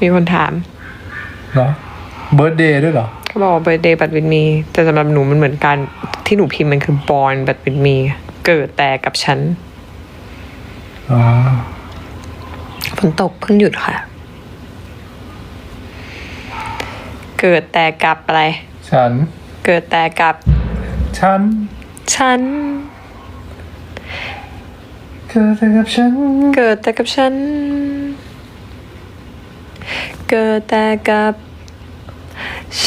มีคนถามเหรอเบิร์ดเดย์ด้วยเหรอเขาบอกว่า birthday but with me แต่สำหรับหนูมันเหมือนกันที่หนูพิมพ์มันคือ born but with me เกิดแต่กับฉันอ๋อฝนตกเพิ่งหยุดค่ะ เกิดแต่กับอะไร ฉัน เกิดแต่กับ ฉัน ฉัน เกิดแต่กับฉัน เกิดแต่กับฉัน เกิดแต่กับ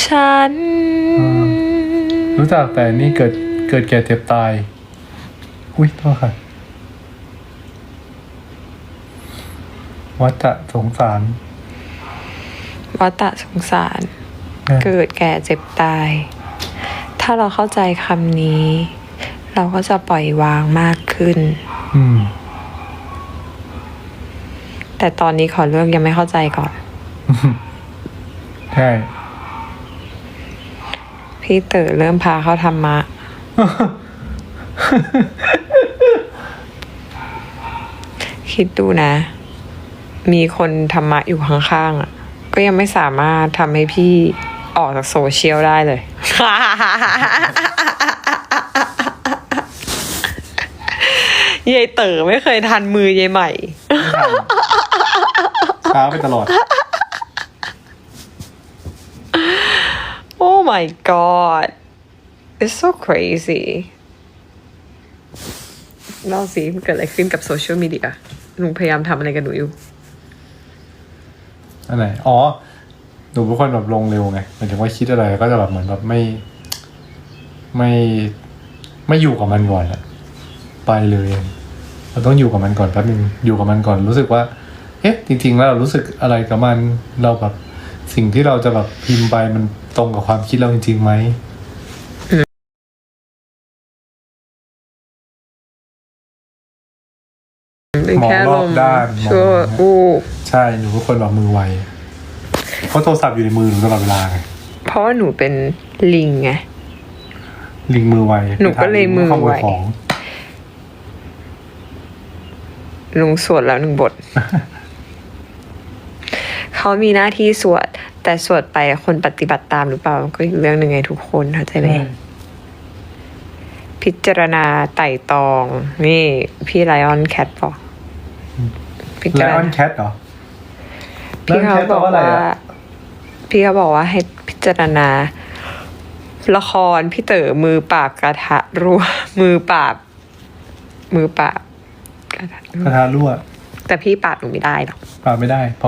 ฉัน รู้จักแต่นี่เกิดเกิดแก่เจ็บตาย อุ้ยโทษค่ะ วัฏสงสาร วัตะสงสาร เกิดแก่เจ็บตาย ถ้าเราเข้าใจคำนี้ เราก็จะปล่อยวางมากขึ้น อืมแต่ตอนนี้ขอเลือกยังไม่เข้าใจก่อน ใช่ พี่เต๋อเริ่มพาเข้าธรรมะ คิดดูนะ มีคนธรรมะอยู่ข้างๆอะ ก็ยังไม่สามารถทำให้พี่ออกจากโซเชียลได้เลย ยายเต๋อไม่เคยทันมือยายใหม่ ช้าไปตลอด my god it's so crazy เล่าสิมันเกิดอะไรขึ้นกับโซเชียลมีเดียลุงพยายามทำอะไรกันหนูอยู่อันไหนอ๋อ หนูเป็นคนแบบลงเร็วไงหมายถึงว่าคิดอะไรก็จะแบบเหมือนแบบไม่ ไม่ไม่อยู่กับมันก่อนอะไปเลยเราต้องอยู่กับมันก่อนแป๊บนึงอยู่กับมันก่อนรู้สึกว่า เอ๊ะจริงๆแล้วเรารู้สึกอะไรกับมันเราแบบสิ่งที่เราจะแบบพิมพ์ไปมัน ตรงกับความคิดเราจริงๆไหมเป็นแค่มองรลอบมด้านมองชั่ววูบใช่หนูเป็นคนแบบมือไวเพราะโทรศัพท์อยู่ในมือหนูตลอดเวลาไงเพราะว่าหนูเป็นลิงไงลิงมือไวหนูก็เลยมือไวขโยของลุงสวดแล้วหนึ่งบท เขามีหน้าที่สวด แต่สวดไปคนปฏิบัติตามหรือเปล่ามันก็อีกเรื่องหนึ่งไงทุกคนเข้าใจไหมพิจารณาไต่ตอง นี่ พี่ไลออนแคทบอกพิไลจารออนณาแคทเหรอพี่เขา Lion Cat บอกแปลว่าอะไรว่าอะพี่เขาบอกว่าให้พิจารณา ละครพี่เต๋อมือปราบกระทะรัวมือปราบ มือปราบกระทะกระทะรั่วแต่พี่ปราบหนูไม่ได้หรอกปราบไม่ได้เพราะ